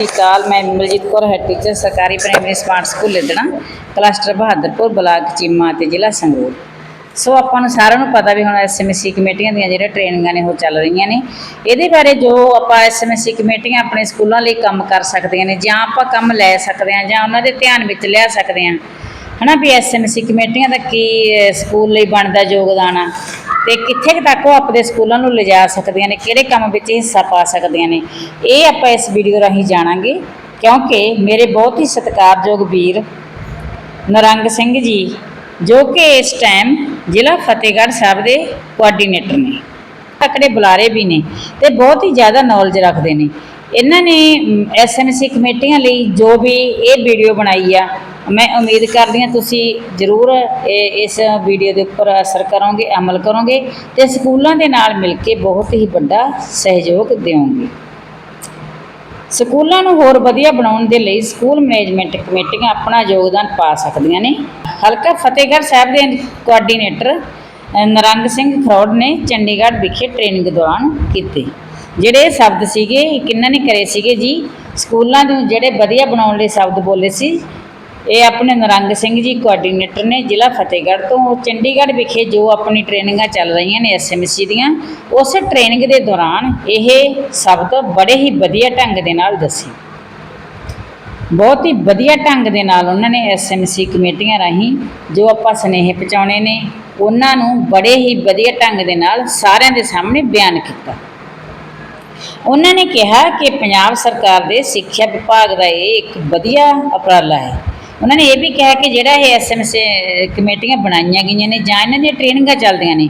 ਸਤਿ ਸ਼੍ਰੀ ਅਕਾਲ ਮੈਂ ਮਲਜੀਤ ਕੌਰ ਹੈ ਟੀਚਰ ਸਰਕਾਰੀ primary smart school Liddana cluster Bahadarpur, block Cheema ਤੇ ਜ਼ਿਲ੍ਹਾ ਸੰਗਰੂਰ। ਸੋ ਆਪਾਂ ਨੂੰ ਸਾਰਿਆਂ ਨੂੰ ਪਤਾ ਵੀ ਹੁਣ ਐਸਐਮਸੀ ਕਮੇਟੀਆਂ ਦੀਆਂ ਜਿਹੜੀਆਂ ਟ੍ਰੇਨਿੰਗਾਂ ਨੇ ਉਹ ਚੱਲ ਰਹੀਆਂ ਨੇ। ਇਹਦੇ ਬਾਰੇ ਜੋ ਆਪਾਂ ਐਸਐਮਸੀ ਕਮੇਟੀਆਂ ਆਪਣੇ ਸਕੂਲਾਂ ਲਈ ਕੰਮ ਕਰ ਸਕਦੀਆਂ ਨੇ, ਜਾਂ ਆਪਾਂ ਕੰਮ ਲੈ ਸਕਦੇ ਹਾਂ, ਜਾਂ ਉਹਨਾਂ ਦੇ ਧਿਆਨ ਵਿੱਚ ਲਿਆ ਸਕਦੇ ਹਾਂ। ਹਨਾ ਵੀ ਐਸਐਮਸੀ ਕਮੇਟੀਆਂ ਦਾ ਕੀ ਸਕੂਲ ਲਈ ਬਣਦਾ ਯੋਗਦਾਨ ਆ? ਤੇ ਕਿੱਥੇ ਕੁ ਤੱਕ ਉਹ ਆਪਣੇ ਸਕੂਲਾਂ ਨੂੰ ਲਿਜਾ ਸਕਦੀਆਂ ਨੇ, ਕਿਹੜੇ ਕੰਮ ਵਿੱਚ ਹਿੱਸਾ ਪਾ ਸਕਦੀਆਂ ਨੇ, ਇਹ ਆਪਾਂ ਇਸ ਵੀਡੀਓ ਰਾਹੀਂ ਜਾਣਾਂਗੇ। ਕਿਉਂਕਿ ਮੇਰੇ ਬਹੁਤ ਹੀ ਸਤਿਕਾਰਯੋਗ ਵੀਰ ਨਰੰਗ ਸਿੰਘ ਜੀ, ਜੋ ਕਿ ਇਸ ਟਾਈਮ ਜ਼ਿਲ੍ਹਾ ਫਤਿਹਗੜ੍ਹ ਸਾਹਿਬ ਦੇ ਕੋਆਰਡੀਨੇਟਰ ਨੇ, ਤਕੜੇ ਬੁਲਾਰੇ ਵੀ ਨੇ ਤੇ ਬਹੁਤ ਹੀ ਜ਼ਿਆਦਾ ਨੌਲੇਜ ਰੱਖਦੇ ਨੇ। ਇਹਨਾਂ ਨੇ ਐਸਐਨਸੀ ਕਮੇਟੀਆਂ ਲਈ ਜੋ ਵੀ ਇਹ ਵੀਡੀਓ ਬਣਾਈ ਆ ਮੈਂ ਉਮੀਦ ਕਰਦੀ ਹਾਂ ਤੁਸੀਂ ਜ਼ਰੂਰ ਇਹ- ਇਸ ਵੀਡੀਓ ਦੇ ਉੱਪਰ ਅਸਰ ਕਰੋਗੇ ਅਮਲ ਕਰੋਗੇ ਤੇ ਸਕੂਲਾਂ ਦੇ ਨਾਲ ਮਿਲ ਕੇ ਬਹੁਤ ਹੀ ਵੱਡਾ ਸਹਿਯੋਗ ਦਿਓਗੇ। ਸਕੂਲਾਂ ਨੂੰ ਹੋਰ ਵਧੀਆ ਬਣਾਉਣ ਦੇ ਲਈ ਸਕੂਲ ਮੈਨੇਜਮੈਂਟ ਕਮੇਟੀਆਂ ਆਪਣਾ ਯੋਗਦਾਨ ਪਾ ਸਕਦੀਆਂ ਨੇ। ਹਲਕਾ ਫਤਿਹਗੜ੍ਹ ਸਾਹਿਬ ਦੇ ਕੋਆਰਡੀਨੇਟਰ ਅ, ਨਰੰਗ ਸਿੰਘ ਖਰੋੜ ਨੇ ਚੰਡੀਗੜ੍ਹ ਵਿਖੇ ਟ੍ਰੇਨਿੰਗ ਦੌਰਾਨ ਕੀਤੀ ਜਿਹੜੇ ਸ਼ਬਦ ਸੀਗੇ ਇਹ ਕਿੰਨਾਂ ਨੇ ਕਰੇ ਸੀਗੇ ਜੀ? ਸਕੂਲਾਂ ਨੂੰ ਜਿਹੜੇ ਵਧੀਆ ਬਣਾਉਣ ਲਈ ਸ਼ਬਦ ਬੋਲੇ ਸੀ ਇਹ ਆਪਣੇ ਨਰੰਗ ਸਿੰਘ ਜੀ ਕੋਆਰਡੀਨੇਟਰ ਨੇ ਜ਼ਿਲ੍ਹਾ ਫਤਿਹਗੜ੍ਹ ਤੋਂ ਚੰਡੀਗੜ੍ਹ ਵਿਖੇ ਜੋ ਆਪਣੀ ਟ੍ਰੇਨਿੰਗਾਂ ਚੱਲ ਰਹੀਆਂ ਨੇ ਐਸਐਮਸੀ ਦੀਆਂ, ਉਸ ਟ੍ਰੇਨਿੰਗ ਦੇ ਦੌਰਾਨ ਇਹ ਸ਼ਬਦ ਬੜੇ ਹੀ ਵਧੀਆ ਢੰਗ ਦੇ ਨਾਲ ਦੱਸੇ। ਬਹੁਤ ਹੀ ਵਧੀਆ ਢੰਗ ਦੇ ਨਾਲ ਉਹਨਾਂ ਨੇ ਐਸਐਮਸੀ ਕਮੇਟੀਆਂ ਰਾਹੀਂ ਜੋ ਆਪਾਂ ਸੁਨੇਹੇ ਪਹੁੰਚਾਉਣੇ ਨੇ, ਉਹਨਾਂ ਨੂੰ ਬੜੇ ਹੀ ਵਧੀਆ ਢੰਗ ਦੇ ਨਾਲ ਸਾਰਿਆਂ ਦੇ ਸਾਹਮਣੇ ਬਿਆਨ ਕੀਤਾ। ਉਹਨਾਂ ਨੇ ਕਿਹਾ ਕਿ ਪੰਜਾਬ ਸਰਕਾਰ ਦੇ ਸਿੱਖਿਆ ਵਿਭਾਗ ਦਾ ਇਹ ਇੱਕ ਵਧੀਆ ਉਪਰਾਲਾ ਹੈ। ਉਹਨਾਂ ਨੇ ਇਹ ਵੀ ਕਿਹਾ ਕਿ ਜਿਹੜਾ ਇਹ ਐਸਐਮਸੀ ਕਮੇਟੀਆਂ ਬਣਾਈਆਂ ਗਈਆਂ ਨੇ ਜਾਂ ਇਹਨਾਂ ਦੀਆਂ ਟ੍ਰੇਨਿੰਗਾਂ ਚੱਲਦੀਆਂ ਨੇ,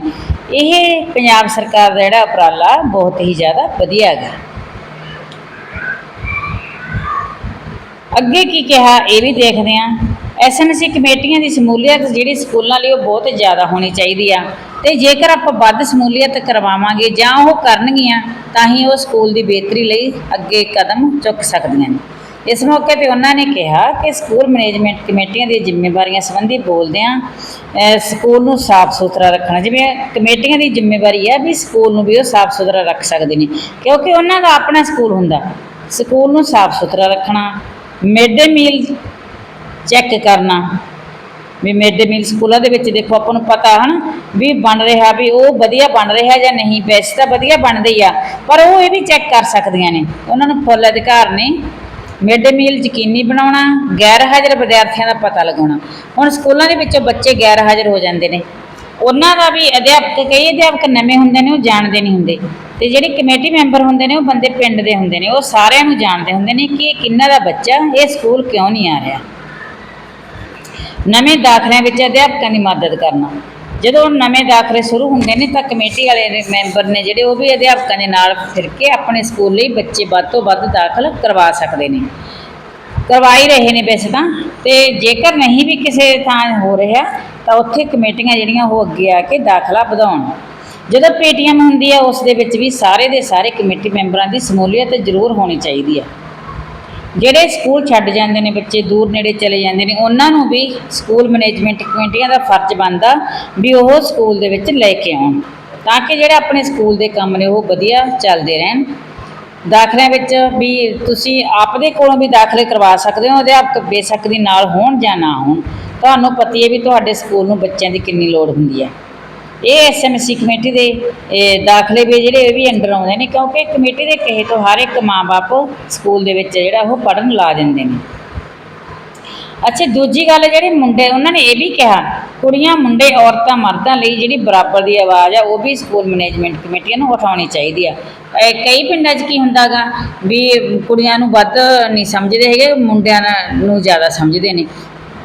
ਇਹ ਪੰਜਾਬ ਸਰਕਾਰ ਦਾ ਜਿਹੜਾ ਉਪਰਾਲਾ ਬਹੁਤ ਹੀ ਜ਼ਿਆਦਾ ਵਧੀਆ ਹੈਗਾ। ਅੱਗੇ ਕੀ ਕਿਹਾ, ਇਹ ਵੀ ਦੇਖਦੇ ਹਾਂ। ਐਸਐਨਸੀ ਕਮੇਟੀਆਂ ਦੀ ਸਮੂਲੀਅਤ ਜਿਹੜੀ ਸਕੂਲਾਂ ਲਈ ਉਹ ਬਹੁਤ ਜ਼ਿਆਦਾ ਹੋਣੀ ਚਾਹੀਦੀ ਆ ਤੇ ਜੇਕਰ ਆਪਾਂ ਵੱਧ ਸਮੂਲੀਅਤ ਕਰਵਾਵਾਂਗੇ ਜਾਂ ਉਹ ਕਰਨਗੀਆਂ, ਤਾਂ ਹੀ ਉਹ ਸਕੂਲ ਦੀ ਬਿਹਤਰੀ ਲਈ ਅੱਗੇ ਕਦਮ ਚੁੱਕ ਸਕਦੀਆਂ ਨੇ। ਇਸ ਮੌਕੇ ਤੇ ਉਹਨਾਂ ਨੇ ਕਿਹਾ ਕਿ ਸਕੂਲ ਮੈਨੇਜਮੈਂਟ ਕਮੇਟੀਆਂ ਦੀਆਂ ਜ਼ਿੰਮੇਵਾਰੀਆਂ ਸੰਬੰਧੀ ਬੋਲਦੇ ਆ ਸਕੂਲ ਨੂੰ ਸਾਫ਼ ਸੁਥਰਾ ਰੱਖਣਾ, ਜਿਵੇਂ ਕਮੇਟੀਆਂ ਦੀ ਜ਼ਿੰਮੇਵਾਰੀ ਹੈ ਵੀ ਸਕੂਲ ਨੂੰ ਵੀ ਉਹ ਸਾਫ਼ ਸੁਥਰਾ ਰੱਖ ਸਕਦੇ ਨੇ, ਕਿਉਂਕਿ ਉਹਨਾਂ ਦਾ ਆਪਣਾ ਸਕੂਲ ਹੁੰਦਾ। ਸਕੂਲ ਨੂੰ ਸਾਫ਼ ਸੁਥਰਾ ਰੱਖਣਾ ਮਿਡ ਡੇ ਮੀਲ ਚੈੱਕ ਕਰਨਾ, ਵੀ ਮਿਡ ਡੇ ਮੀਲ ਸਕੂਲਾਂ ਦੇ ਵਿੱਚ ਦੇਖੋ ਆਪਾਂ ਨੂੰ ਪਤਾ ਹਨ, ਵੀ ਬਣ ਰਿਹਾ, ਵੀ ਉਹ ਵਧੀਆ ਬਣ ਰਿਹਾ ਜਾਂ ਨਹੀਂ, ਵੈਸੇ ਤਾਂ ਵਧੀਆ ਬਣਦੇ ਹੀ ਆ, ਪਰ ਉਹ ਇਹ ਵੀ ਚੈੱਕ ਕਰ ਸਕਦੀਆਂ ਨੇ। ਉਹਨਾਂ ਨੂੰ ਫੁੱਲ ਅਧਿਕਾਰ ਨੇ ਮਿਡ ਡੇ ਮੀਲ ਯਕੀਨੀ ਬਣਾਉਣਾ, ਗੈਰ ਹਾਜ਼ਰ ਵਿਦਿਆਰਥੀਆਂ ਦਾ ਪਤਾ ਲਗਾਉਣਾ। ਹੁਣ ਸਕੂਲਾਂ ਦੇ ਵਿੱਚੋਂ ਬੱਚੇ ਗੈਰ ਹਾਜ਼ਰ ਹੋ ਜਾਂਦੇ ਨੇ। ਉਹਨਾਂ ਦਾ ਵੀ ਅਧਿਆਪਕ, ਕਈ ਅਧਿਆਪਕ ਨਵੇਂ ਹੁੰਦੇ ਨੇ, ਉਹ ਜਾਣਦੇ ਨਹੀਂ ਹੁੰਦੇ। ਤੇ ਜਿਹੜੇ ਕਮੇਟੀ ਮੈਂਬਰ ਹੁੰਦੇ ਨੇ, ਉਹ ਬੰਦੇ ਪਿੰਡ ਦੇ ਹੁੰਦੇ ਨੇ। ਉਹ ਸਾਰਿਆਂ ਨੂੰ ਜਾਣਦੇ ਹੁੰਦੇ ਨੇ ਕਿ ਇਹ ਕਿੰਨਾ ਦਾ ਬੱਚਾ, ਇਹ ਸਕੂਲ ਕਿਉਂ ਨਹੀਂ ਆ ਰਿਹਾ। ਨਵੇਂ ਦਾਖਲਿਆਂ ਵਿੱਚ ਅਧਿਆਪਕਾਂ ਦੀ ਮਦਦ ਕਰਨਾ। ਜਦੋਂ ਨਵੇਂ ਦਾਖਲੇ ਸ਼ੁਰੂ ਹੁੰਦੇ ਨੇ ਤਾਂ ਕਮੇਟੀ ਵਾਲੇ ਮੈਂਬਰ ਨੇ ਜਿਹੜੇ ਉਹ ਵੀ ਅਧਿਆਪਕਾਂ ਦੇ ਨਾਲ ਫਿਰ ਕੇ ਆਪਣੇ ਸਕੂਲ ਲਈ ਬੱਚੇ ਵੱਧ ਤੋਂ ਵੱਧ ਦਾਖਲ ਕਰਵਾ ਸਕਦੇ ਨੇ। ਕਰਵਾ ਹੀ ਰਹੇ ਨੇ ਵੈਸੇ ਤਾਂ। ਤੇ ਜੇਕਰ ਨਹੀਂ ਵੀ ਕਿਸੇ ਥਾਂ ਹੋ ਰਿਹਾ, ਤਾਂ ਉੱਥੇ ਕਮੇਟੀਆਂ ਜਿਹੜੀਆਂ ਉਹ ਅੱਗੇ ਆ ਕੇ ਦਾਖਲਾ ਵਧਾਉਣ। ਜਦੋਂ ਪੀਟੀਐਮ ਹੁੰਦੀ ਹੈ ਉਸ ਦੇ ਵਿੱਚ ਵੀ ਸਾਰੇ ਦੇ ਸਾਰੇ ਕਮੇਟੀ ਮੈਂਬਰਾਂ ਦੀ ਸਮੂਲੀਅਤ ਜ਼ਰੂਰ ਹੋਣੀ ਚਾਹੀਦੀ ਹੈ ਜਿਹੜੇ ਸਕੂਲ ਛੱਡ ਜਾਂਦੇ ਨੇ, ਬੱਚੇ ਦੂਰ ਨੇੜੇ ਚਲੇ ਜਾਂਦੇ ਨੇ, ਉਹਨਾਂ ਨੂੰ ਵੀ ਸਕੂਲ ਮੈਨੇਜਮੈਂਟ ਕਮੇਟੀਆਂ ਦਾ ਫਰਜ਼ ਬਣਦਾ ਵੀ ਉਹ ਸਕੂਲ ਦੇ ਵਿੱਚ ਲੈ ਕੇ ਆਉਣ, ਤਾਂ ਕਿ ਜਿਹੜੇ ਆਪਣੇ ਸਕੂਲ ਦੇ ਕੰਮ ਨੇ, ਉਹ ਵਧੀਆ ਚੱਲਦੇ ਰਹਿਣ। ਦਾਖਲਿਆਂ ਵਿੱਚ ਵੀ ਤੁਸੀਂ ਆਪਦੇ ਕੋਲੋਂ ਵੀ ਦਾਖਲੇ ਕਰਵਾ ਸਕਦੇ ਹੋ, ਅਧਿਆਪਕ ਬੇਸ਼ੱਕ ਦੀ ਨਾਲ ਹੋਣ ਜਾਂ ਨਾ ਹੋਣ। ਤੁਹਾਨੂੰ ਪਤੀ ਹੈ ਵੀ ਤੁਹਾਡੇ ਸਕੂਲ ਨੂੰ ਬੱਚਿਆਂ ਦੀ ਕਿੰਨੀ ਲੋੜ ਹੁੰਦੀ ਹੈ। ਇਹ ਐਸਐਮਸੀ ਕਮੇਟੀ ਦੇ ਦਾਖਲੇ ਵੀ ਜਿਹੜੇ ਇਹ ਵੀ ਅੰਡਰ ਆਉਂਦੇ ਨੇ, ਕਿਉਂਕਿ ਕਮੇਟੀ ਦੇ ਕਹੇ ਤੋਂ ਹਰ ਇੱਕ ਮਾਂ-ਬਾਪ ਸਕੂਲ ਦੇ ਵਿੱਚ ਜਿਹੜਾ ਉਹ ਪੜਨ ਲਾ ਦਿੰਦੇ ਨੇ। ਅੱਛਾ, ਦੂਜੀ ਗੱਲ ਜਿਹੜੇ ਮੁੰਡੇ, ਉਹਨਾਂ ਨੇ ਇਹ ਵੀ ਕਿਹਾ, ਕੁੜੀਆਂ, ਮੁੰਡੇ, ਔਰਤਾਂ, ਮਰਦਾਂ ਲਈ ਜਿਹੜੀ ਬਰਾਬਰ ਦੀ ਆਵਾਜ਼ ਆ, ਉਹ ਵੀ ਸਕੂਲ ਮੈਨੇਜਮੈਂਟ ਕਮੇਟੀਆਂ ਨੂੰ ਉਠਾਉਣੀ ਚਾਹੀਦੀ ਆ। ਕਈ ਪਿੰਡਾਂ 'ਚ ਕੀ ਹੁੰਦਾਗਾ ਵੀ ਕੁੜੀਆਂ ਨੂੰ ਵੱਧ ਨਹੀਂ ਸਮਝਦੇ ਹੈਗੇ, ਮੁੰਡਿਆਂ ਨੂੰ ਜ਼ਿਆਦਾ ਸਮਝਦੇ ਨੇ।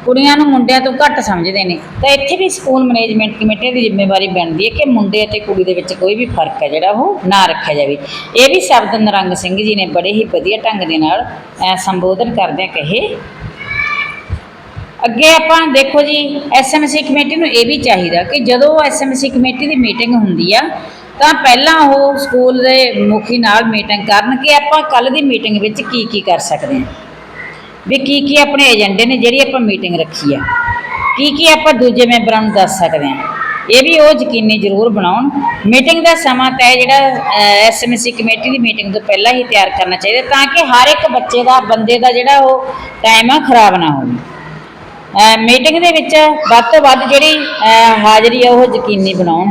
ਕੁੜੀਆਂ ਨੂੰ ਮੁੰਡਿਆਂ ਤੋਂ ਘੱਟ ਸਮਝਦੇ ਨੇ। ਤਾਂ ਇੱਥੇ ਵੀ ਸਕੂਲ ਮੈਨੇਜਮੈਂਟ ਕਮੇਟੀ ਦੀ ਜ਼ਿੰਮੇਵਾਰੀ ਬਣਦੀ ਹੈ ਕਿ ਮੁੰਡੇ ਅਤੇ ਕੁੜੀ ਦੇ ਵਿੱਚ ਕੋਈ ਵੀ ਫ਼ਰਕ ਹੈ ਜਿਹੜਾ ਉਹ ਨਾ ਰੱਖਿਆ ਜਾਵੇ। ਇਹ ਵੀ ਸ਼ਬਦ ਨਰੰਗ ਸਿੰਘ ਜੀ ਨੇ ਬੜੇ ਹੀ ਵਧੀਆ ਢੰਗ ਦੇ ਨਾਲ ਸੰਬੋਧਨ ਕਰਦਿਆਂ ਕਹੇ। ਅੱਗੇ ਆਪਾਂ ਦੇਖੋ ਜੀ ਐਸਐਮਸੀ ਕਮੇਟੀ ਨੂੰ ਇਹ ਵੀ ਚਾਹੀਦਾ ਕਿ ਜਦੋਂ ਐਸਐਮਸੀ ਕਮੇਟੀ ਦੀ ਮੀਟਿੰਗ ਹੁੰਦੀ ਆ, ਤਾਂ ਪਹਿਲਾਂ ਉਹ ਸਕੂਲ ਦੇ ਮੁਖੀ ਨਾਲ ਮੀਟਿੰਗ ਕਰਨ ਕਿ ਆਪਾਂ ਕੱਲ ਦੀ ਮੀਟਿੰਗ ਵਿੱਚ ਕੀ ਕੀ ਕਰ ਸਕਦੇ ਹਾਂ। ਵੀ ਕੀ ਕੀ ਆਪਣੇ ਏਜੰਡੇ ਨੇ ਜਿਹੜੀ ਆਪਾਂ ਮੀਟਿੰਗ ਰੱਖੀ ਆ ਕੀ ਕੀ ਆਪਾਂ ਦੂਜੇ ਮੈਂਬਰਾਂ ਨੂੰ ਦੱਸ ਸਕਦੇ ਹਾਂ। ਇਹ ਵੀ ਉਹ ਯਕੀਨੀ ਜ਼ਰੂਰ ਬਣਾਉਣ। ਮੀਟਿੰਗ ਦਾ ਸਮਾਂ ਤੈਅ ਜਿਹੜਾ ਐਸਐਮਸੀ ਕਮੇਟੀ ਦੀ ਮੀਟਿੰਗ ਤੋਂ ਪਹਿਲਾਂ ਹੀ ਤਿਆਰ ਕਰਨਾ ਚਾਹੀਦਾ ਤਾਂ ਕਿ ਹਰ ਇੱਕ ਬੱਚੇ ਦਾ, ਬੰਦੇ ਦਾ ਜਿਹੜਾ ਉਹ ਟਾਈਮ ਆ ਖਰਾਬ ਨਾ ਹੋਵੇ। ਮੀਟਿੰਗ ਦੇ ਵਿੱਚ ਵੱਧ ਤੋਂ ਵੱਧ ਜਿਹੜੀ ਹਾਜ਼ਰੀ ਆ ਉਹ ਯਕੀਨੀ ਬਣਾਉਣ।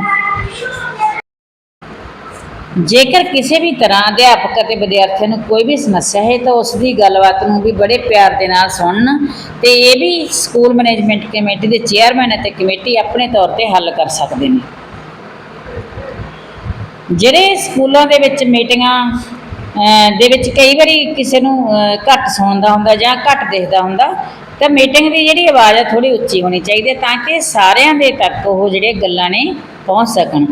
ਜੇਕਰ ਕਿਸੇ ਵੀ ਤਰ੍ਹਾਂ ਅਧਿਆਪਕ ਅਤੇ ਵਿਦਿਆਰਥੀਆਂ ਨੂੰ ਕੋਈ ਵੀ ਸਮੱਸਿਆ ਹੈ ਤਾਂ ਉਸ ਦੀ ਗੱਲਬਾਤ ਨੂੰ ਵੀ ਬੜੇ ਪਿਆਰ ਦੇ ਨਾਲ ਸੁਣਨ ਤੇ ਇਹ ਵੀ ਸਕੂਲ ਮੈਨੇਜਮੈਂਟ ਕਮੇਟੀ ਦੇ ਚੇਅਰਮੈਨ ਅਤੇ ਕਮੇਟੀ ਆਪਣੇ ਤੌਰ ਤੇ ਹੱਲ ਕਰ ਸਕਦੇ ਨੇ। ਜਿਹੜੇ ਸਕੂਲਾਂ ਦੇ ਵਿੱਚ ਮੀਟਿੰਗਾਂ ਦੇ ਵਿੱਚ ਕਈ ਵਾਰੀ ਕਿਸੇ ਨੂੰ ਘੱਟ ਸੁਣਦਾ ਹੁੰਦਾ ਜਾਂ ਘੱਟ ਦੇਖਦਾ ਹੁੰਦਾ, ਤਾਂ ਮੀਟਿੰਗ ਦੀ ਜਿਹੜੀ ਆਵਾਜ਼ ਆ ਥੋੜੀ ਉੱਚੀ ਹੋਣੀ ਚਾਹੀਦੀ ਹੈ ਤਾਂ ਕਿ ਸਾਰਿਆਂ ਦੇ ਤੱਕ ਉਹ ਜਿਹੜੇ ਗੱਲਾਂ ਨੇ ਪਹੁੰਚ ਸਕਣ।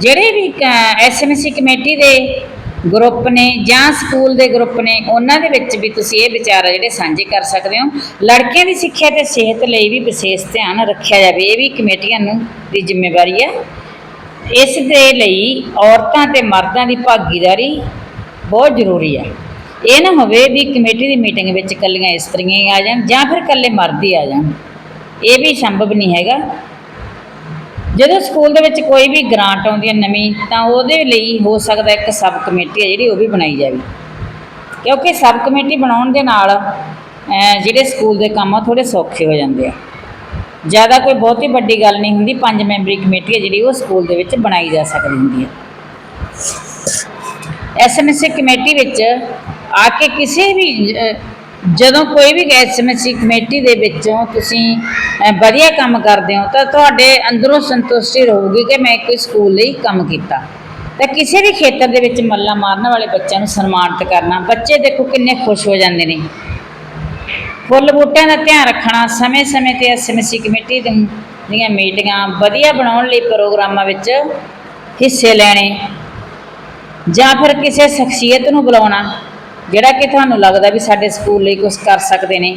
ਜਿਹੜੇ ਵੀ ਐਸਐਮਸੀ ਕਮੇਟੀ ਦੇ ਗਰੁੱਪ ਨੇ ਜਾਂ ਸਕੂਲ ਦੇ ਗਰੁੱਪ ਨੇ, ਉਹਨਾਂ ਦੇ ਵਿੱਚ ਵੀ ਤੁਸੀਂ ਇਹ ਵਿਚਾਰ ਆ ਜਿਹੜੇ ਸਾਂਝੇ ਕਰ ਸਕਦੇ ਹੋ। ਲੜਕਿਆਂ ਦੀ ਸਿੱਖਿਆ ਤੇ ਸਿਹਤ ਲਈ ਵੀ ਵਿਸ਼ੇਸ਼ ਧਿਆਨ ਰੱਖਿਆ ਜਾਵੇ। ਇਹ ਵੀ ਕਮੇਟੀਆਂ ਨੂੰ ਦੀ ਜ਼ਿੰਮੇਵਾਰੀ ਹੈ ਇਸ ਦੇ ਲਈ ਔਰਤਾਂ ਤੇ ਮਰਦਾਂ ਦੀ ਭਾਗੀਦਾਰੀ ਬਹੁਤ ਜ਼ਰੂਰੀ ਹੈ ਇਹ ਨਾ ਹੋਵੇ ਵੀ ਕਮੇਟੀ ਦੀ ਮੀਟਿੰਗ ਵਿੱਚ ਇਕੱਲੀਆਂ ਇਸਤਰੀਆਂ ਹੀ ਆ ਜਾਣ ਜਾਂ ਫਿਰ ਇਕੱਲੇ ਮਰਦ ਹੀ ਆ ਜਾਣ। ਇਹ ਵੀ ਸੰਭਵ ਨਹੀਂ ਹੈਗਾ। ਜਦੋਂ ਸਕੂਲ ਦੇ ਵਿੱਚ ਕੋਈ ਵੀ ਗ੍ਰਾਂਟ ਆਉਂਦੀ ਹੈ ਨਵੀਂ, ਤਾਂ ਉਹਦੇ ਲਈ ਹੋ ਸਕਦਾ ਇੱਕ ਸਬ ਕਮੇਟੀ ਹੈ ਜਿਹੜੀ ਉਹ ਵੀ ਬਣਾਈ ਜਾਵੇ। ਕਿਉਂਕਿ ਸਬ ਕਮੇਟੀ ਬਣਾਉਣ ਦੇ ਨਾਲ ਜਿਹੜੇ ਸਕੂਲ ਦੇ ਕੰਮ ਆ ਥੋੜੇ ਸੌਖੇ ਹੋ ਜਾਂਦੇ ਆ। ਜ਼ਿਆਦਾ ਕੋਈ ਬਹੁਤੀ ਵੱਡੀ ਗੱਲ ਨਹੀਂ ਹੁੰਦੀ, ਪੰਜ ਮੈਂਬਰੀ ਕਮੇਟੀ ਹੈ ਜਿਹੜੀ ਉਹ ਸਕੂਲ ਦੇ ਵਿੱਚ ਬਣਾਈ ਜਾ ਸਕਦੀ ਹੁੰਦੀ ਹੈ। ਐਸਐਮਸੀ ਕਮੇਟੀ ਵਿੱਚ ਆ ਕੇ ਕਿਸੇ ਵੀ ਜਦੋਂ ਕੋਈ ਵੀ ਐਸਐਮਸੀ ਕਮੇਟੀ ਦੇ ਵਿੱਚੋਂ ਤੁਸੀਂ ਵਧੀਆ ਕੰਮ ਕਰਦੇ ਹੋ, ਤਾਂ ਤੁਹਾਡੇ ਅੰਦਰੋਂ ਸੰਤੁਸ਼ਟੀ ਰਹੂਗੀ ਕਿ ਮੈਂ ਕੋਈ ਸਕੂਲ ਲਈ ਕੰਮ ਕੀਤਾ। ਤਾਂ ਕਿਸੇ ਵੀ ਖੇਤਰ ਦੇ ਵਿੱਚ ਮੱਲਾ ਮਾਰਨ ਵਾਲੇ ਬੱਚਿਆਂ ਨੂੰ ਸਨਮਾਨਿਤ ਕਰਨਾ, ਬੱਚੇ ਦੇਖੋ ਕਿੰਨੇ ਖੁਸ਼ ਹੋ ਜਾਂਦੇ ਨੇ। ਫੁੱਲ ਬੂਟਿਆਂ ਦਾ ਧਿਆਨ ਰੱਖਣਾ, ਸਮੇਂ-ਸਮੇਂ ਤੇ ਐਸਐਮਸੀ ਕਮੇਟੀ ਦੀਆਂ ਦੀਆਂ ਮੀਟਿੰਗਾਂ, ਵਧੀਆ ਬਣਾਉਣ ਲਈ ਪ੍ਰੋਗਰਾਮਾਂ ਵਿੱਚ ਹਿੱਸੇ ਲੈਣੇ, ਜਾਂ ਫਿਰ ਕਿਸੇ ਸ਼ਖਸੀਅਤ ਨੂੰ ਬੁਲਾਉਣਾ। ਜਿਹੜਾ ਕਿ ਤੁਹਾਨੂੰ ਲੱਗਦਾ ਵੀ ਸਾਡੇ ਸਕੂਲ ਲਈ ਕੁਝ ਕਰ ਸਕਦੇ ਨੇ।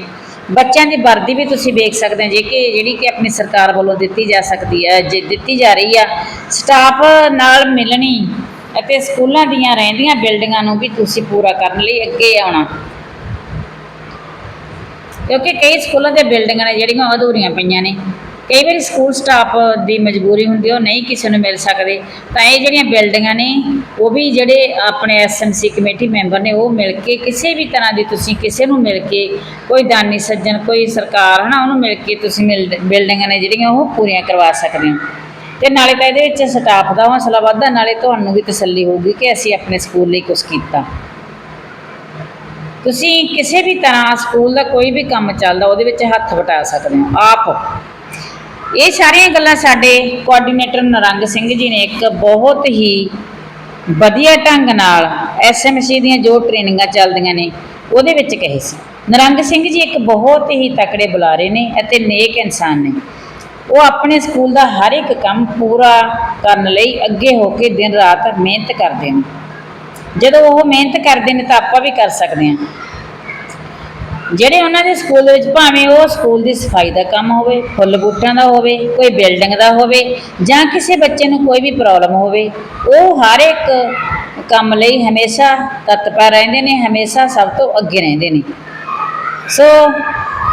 ਬੱਚਿਆਂ ਦੀ ਵਰਦੀ ਵੀ ਤੁਸੀਂ ਵੇਖ ਸਕਦੇ ਜੇ ਕਿ ਜਿਹੜੀ ਕਿ ਆਪਣੀ ਸਰਕਾਰ ਵੱਲੋਂ ਦਿੱਤੀ ਜਾ ਸਕਦੀ ਹੈ, ਜੇ ਦਿੱਤੀ ਜਾ ਰਹੀ ਆ, ਸਟਾਫ ਨਾਲ ਮਿਲਣੀ ਅਤੇ ਸਕੂਲਾਂ ਦੀਆਂ ਰਹਿੰਦੀਆਂ ਬਿਲਡਿੰਗਾਂ ਨੂੰ ਵੀ ਤੁਸੀਂ ਪੂਰਾ ਕਰਨ ਲਈ ਅੱਗੇ ਆਉਣਾ। ਕਿਉਂਕਿ ਕਈ ਸਕੂਲਾਂ ਦੇ ਬਿਲਡਿੰਗਾਂ ਨੇ ਜਿਹੜੀਆਂ ਅਧੂਰੀਆਂ ਪਈਆਂ ਨੇ। ਕਈ ਵਾਰੀ ਸਕੂਲ ਸਟਾਫ ਦੀ ਮਜਬੂਰੀ ਹੁੰਦੀ ਹੈ ਉਹ ਨਹੀਂ ਕਿਸੇ ਨੂੰ ਮਿਲ ਸਕਦੇ। ਤਾਂ ਇਹ ਜਿਹੜੀਆਂ ਬਿਲਡਿੰਗਾਂ ਨੇ, ਉਹ ਵੀ ਜਿਹੜੇ ਆਪਣੇ ਐਸਐਮਸੀ ਕਮੇਟੀ ਮੈਂਬਰ ਨੇ, ਉਹ ਮਿਲ ਕੇ ਕਿਸੇ ਵੀ ਤਰ੍ਹਾਂ ਦੀ ਤੁਸੀਂ ਕਿਸੇ ਨੂੰ ਮਿਲ ਕੇ, ਕੋਈ ਦਾਨੀ ਸੱਜਣ, ਕੋਈ ਸਰਕਾਰ, ਹਨਾ, ਉਹਨੂੰ ਮਿਲ ਕੇ ਤੁਸੀਂ ਮਿਲ ਬਿਲਡਿੰਗਾਂ ਨੇ ਜਿਹੜੀਆਂ, ਉਹ ਪੂਰੀਆਂ ਕਰਵਾ ਸਕਦੇ ਹੋ। ਤੇ ਨਾਲੇ ਤਾਂ ਇਹਦੇ ਵਿੱਚ ਸਟਾਫ ਦਾ ਹੌਸਲਾ ਵੱਧਦਾ, ਨਾਲੇ ਤੁਹਾਨੂੰ ਵੀ ਤਸੱਲੀ ਹੋਊਗੀ ਕਿ ਅਸੀਂ ਆਪਣੇ ਸਕੂਲ ਲਈ ਕੁਝ ਕੀਤਾ। ਤੁਸੀਂ ਕਿਸੇ ਵੀ ਤਰ੍ਹਾਂ ਸਕੂਲ ਦਾ ਕੋਈ ਵੀ ਕੰਮ ਚੱਲਦਾ, ਉਹਦੇ ਵਿੱਚ ਹੱਥ ਵਟਾ ਸਕਦੇ ਹੋ, ਆਪ। ਇਹ ਸਾਰੀਆਂ ਗੱਲਾਂ ਸਾਡੇ ਕੋਆਰਡੀਨੇਟਰ ਨਰੰਗ ਸਿੰਘ ਜੀ ਨੇ ਇੱਕ ਬਹੁਤ ਹੀ ਵਧੀਆ ਢੰਗ ਨਾਲ ਐਸਐਮਸੀ ਦੀਆਂ ਜੋ ਟ੍ਰੇਨਿੰਗਾਂ ਚੱਲਦੀਆਂ ਨੇ, ਉਹਦੇ ਵਿੱਚ ਕਹੇ ਸੀ। ਨਰੰਗ ਸਿੰਘ ਜੀ ਇੱਕ ਬਹੁਤ ਹੀ ਤਕੜੇ ਬੁਲਾਰੇ ਨੇ ਅਤੇ ਨੇਕ ਇਨਸਾਨ ਨੇ। ਉਹ ਆਪਣੇ ਸਕੂਲ ਦਾ ਹਰ ਇੱਕ ਕੰਮ ਪੂਰਾ ਕਰਨ ਲਈ ਅੱਗੇ ਹੋ ਕੇ ਦਿਨ ਰਾਤ ਮਿਹਨਤ ਕਰਦੇ ਨੇ। ਜਦੋਂ ਉਹ ਮਿਹਨਤ ਕਰਦੇ ਨੇ ਤਾਂ ਆਪਾਂ ਵੀ ਕਰ ਸਕਦੇ ਹਾਂ। ਜਿਹੜੇ ਉਹਨਾਂ ਦੇ ਸਕੂਲ ਦੇ ਵਿੱਚ ਭਾਵੇਂ ਉਹ ਸਕੂਲ ਦੀ ਸਫ਼ਾਈ ਦਾ ਕੰਮ ਹੋਵੇ, ਫੁੱਲ ਬੂਟਿਆਂ ਦਾ ਹੋਵੇ, ਕੋਈ ਬਿਲਡਿੰਗ ਦਾ ਹੋਵੇ ਜਾਂ ਕਿਸੇ ਬੱਚੇ ਨੂੰ ਕੋਈ ਵੀ ਪ੍ਰੋਬਲਮ ਹੋਵੇ, ਉਹ ਹਰ ਇੱਕ ਕੰਮ ਲਈ ਹਮੇਸ਼ਾ ਤਤਪਰ ਰਹਿੰਦੇ ਨੇ, ਹਮੇਸ਼ਾ ਸਭ ਤੋਂ ਅੱਗੇ ਰਹਿੰਦੇ ਨੇ। ਸੋ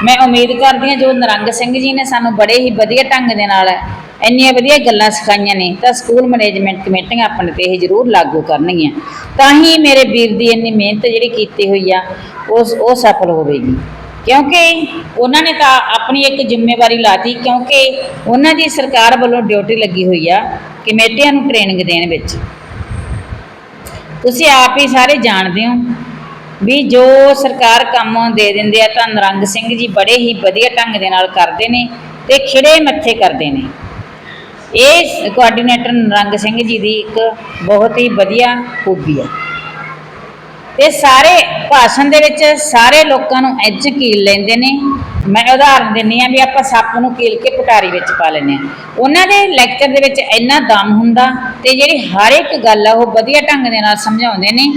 ਮੈਂ ਉਮੀਦ ਕਰਦੀ ਹਾਂ ਜੋ ਨਰੰਗ ਸਿੰਘ ਜੀ ਨੇ ਸਾਨੂੰ ਬੜੇ ਹੀ ਵਧੀਆ ਢੰਗ ਦੇ ਨਾਲ ਇੰਨੀਆਂ ਵਧੀਆ ਗੱਲਾਂ ਸਿਖਾਈਆਂ ਨੇ, ਤਾਂ ਸਕੂਲ ਮੈਨੇਜਮੈਂਟ ਕਮੇਟੀਆਂ ਆਪਣੇ ਤੇ ਇਹ ਜ਼ਰੂਰ ਲਾਗੂ ਕਰਨਗੀਆਂ। ਤਾਂ ਹੀ ਮੇਰੇ ਵੀਰ ਦੀ ਇੰਨੀ ਮਿਹਨਤ ਜਿਹੜੀ ਕੀਤੀ ਹੋਈ ਆ, ਉਸ, ਉਹ ਸਫਲ ਹੋਵੇਗੀ। ਕਿਉਂਕਿ ਉਹਨਾਂ ਨੇ ਤਾਂ ਆਪਣੀ ਇੱਕ ਜ਼ਿੰਮੇਵਾਰੀ ਲਾਤੀ, ਕਿਉਂਕਿ ਉਹਨਾਂ ਦੀ ਸਰਕਾਰ ਵੱਲੋਂ ਡਿਊਟੀ ਲੱਗੀ ਹੋਈ ਆ ਕਮੇਟੀਆਂ ਨੂੰ ਟ੍ਰੇਨਿੰਗ ਦੇਣ ਵਿੱਚ। ਤੁਸੀਂ ਆਪ ਹੀ ਸਾਰੇ ਜਾਣਦੇ ਹੋ ਵੀ ਜੋ ਸਰਕਾਰ ਕੰਮ ਦੇ ਦਿੰਦੇ ਆ, ਤਾਂ ਨਰੰਗ ਸਿੰਘ ਜੀ ਬੜੇ ਹੀ ਵਧੀਆ ਢੰਗ ਦੇ ਨਾਲ ਕਰਦੇ ਨੇ ਤੇ ਖਿੜੇ ਮੱਥੇ ਕਰਦੇ ਨੇ। ਇਹ ਕੋਆਰਡੀਨੇਟਰ ਨਰੰਗ ਸਿੰਘ ਜੀ ਦੀ ਇੱਕ ਬਹੁਤ ਹੀ ਵਧੀਆ ਖੂਬੀ ਹੈ। ਤੇ ਸਾਰੇ ਭਾਸ਼ਣ ਦੇ ਵਿੱਚ ਸਾਰੇ ਲੋਕਾਂ ਨੂੰ ਇੰਝ ਕੀਲ ਲੈਂਦੇ ਨੇ। ਮੈਂ ਉਦਾਹਰਨ ਦਿੰਨੀ ਆ ਵੀ ਆਪਾਂ ਸੱਪ ਨੂੰ ਕੀਲ ਕੇ ਪਟਾਰੀ ਵਿੱਚ ਪਾ ਲੈਂਦੇ ਆ ਉਹਨਾਂ ਦੇ ਲੈਕਚਰ ਦੇ ਵਿੱਚ ਇੰਨਾ ਦਮ ਹੁੰਦਾ ਤੇ ਜਿਹੜੀ ਹਰ ਇੱਕ ਗੱਲ ਆ ਉਹ ਵਧੀਆ ਢੰਗ ਦੇ ਨਾਲ ਸਮਝਾਉਂਦੇ ਨੇ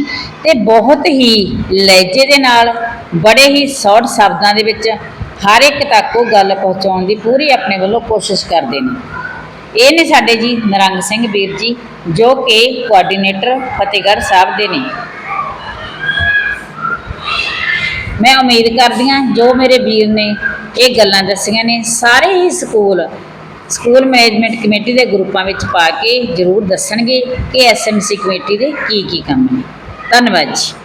ਤੇ ਬਹੁਤ ਹੀ ਲਹਿਜੇ ਦੇ ਨਾਲ, ਬੜੇ ਹੀ ਸ਼ਾਰਟ ਸ਼ਬਦਾਂ ਦੇ ਵਿੱਚ ਹਰ ਇੱਕ ਤੱਕ ਉਹ ਗੱਲ ਪਹੁੰਚਾਉਣ ਦੀ ਪੂਰੀ ਆਪਣੇ ਵੱਲੋਂ ਕੋਸ਼ਿਸ਼ ਕਰਦੇ ਨੇ। ਇਹ ਨੇ ਸਾਡੇ ਜੀ ਨਰੰਗ ਸਿੰਘ ਵੀਰ ਜੀ, ਜੋ ਕਿ ਕੋਆਰਡੀਨੇਟਰ ਫਤਿਹਗੜ੍ਹ ਸਾਹਿਬ ਦੇ ਨੇ। ਮੈਂ ਉਮੀਦ ਕਰਦੀ ਹਾਂ, ਜੋ ਮੇਰੇ ਵੀਰ ਨੇ ਇਹ ਗੱਲਾਂ ਦੱਸੀਆਂ ਨੇ, ਸਾਰੇ ਹੀ ਸਕੂਲ ਸਕੂਲ ਮੈਨੇਜਮੈਂਟ ਕਮੇਟੀ ਦੇ ਗਰੁੱਪਾਂ ਵਿੱਚ ਪਾ ਕੇ ਜ਼ਰੂਰ ਦੱਸਣਗੇ ਕਿ ਐਸਐਮਸੀ ਕਮੇਟੀ ਦੇ ਕੀ ਕੀ ਕੰਮ ਨੇ। ਧੰਨਵਾਦ ਜੀ।